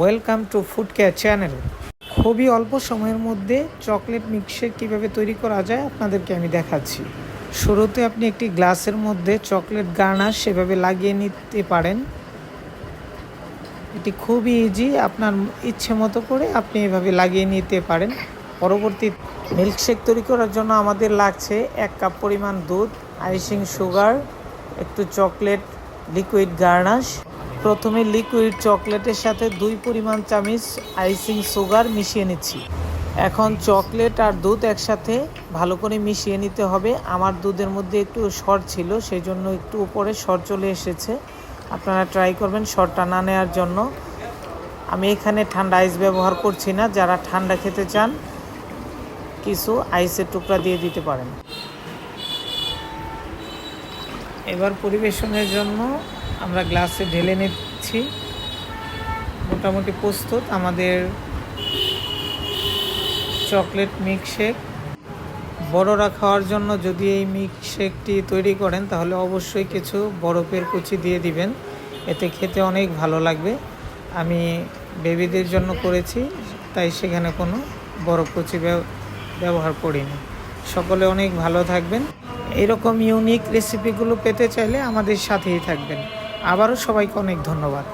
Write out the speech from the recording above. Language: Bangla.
Welcome to food care channel খুবই অল্প সময়ের মধ্যে চকলেট মিক্সের কীভাবে তৈরি করা যায় আপনাদেরকে আমি দেখাচ্ছি। শুরুতে আপনি একটি গ্লাসের মধ্যে চকলেট গার্নার সেভাবে লাগিয়ে নিতে পারেন। এটি খুবই ইজি আপনার ইচ্ছে মতো করে আপনি এভাবে লাগিয়ে নিতে পারেন। পরবর্তী মিল্কশেক তৈরি করার জন্য আমাদের লাগছে এক কাপ পরিমাণ দুধ, আইসিং সুগার, একটু চকলেট, লিকুইড গার্নাশ। প্রথমে লিকুইড চকলেটের সাথে দুই পরিমাণ চামিচ আইসিং সুগার মিশিয়ে নিচ্ছি। এখন চকলেট আর দুধ একসাথে ভালো করে মিশিয়ে নিতে হবে। আমার দুধের মধ্যে একটু সর ছিল সেই জন্য একটু উপরে সর চলে এসেছে। আপনারা ট্রাই করবেন সরটা না নেওয়ার জন্য। আমি এখানে ঠান্ডা আইস ব্যবহার করছি না, যারা ঠান্ডা খেতে চান, কিছু আইসের টুকরা দিয়ে দিতে পারেন। এবার পরিবেশনের জন্য আমরা গ্লাসে ঢেলে নিচ্ছি। মোটামুটি প্রস্তুত আমাদের চকলেট মিল্কশেক। বড়রা খাওয়ার জন্য যদি এই মিল্কশেকটি তৈরি করেন, তাহলে অবশ্যই কিছু বরফের কুচি দিয়ে দিবেন। এতে খেতে অনেক ভালো লাগবে। আমি বেবিদের জন্য করেছি, তাই সেখানে কোনো বরফ কুচি ব্যব- ব্যবহার করিনি। সকলে অনেক ভালো থাকবেন। এইরকম ইউনিক রেসিপিগুলো পেতে চাইলে আমাদের সাথেই থাকবেন। আবারও সবাইকে অনেক ধন্যবাদ।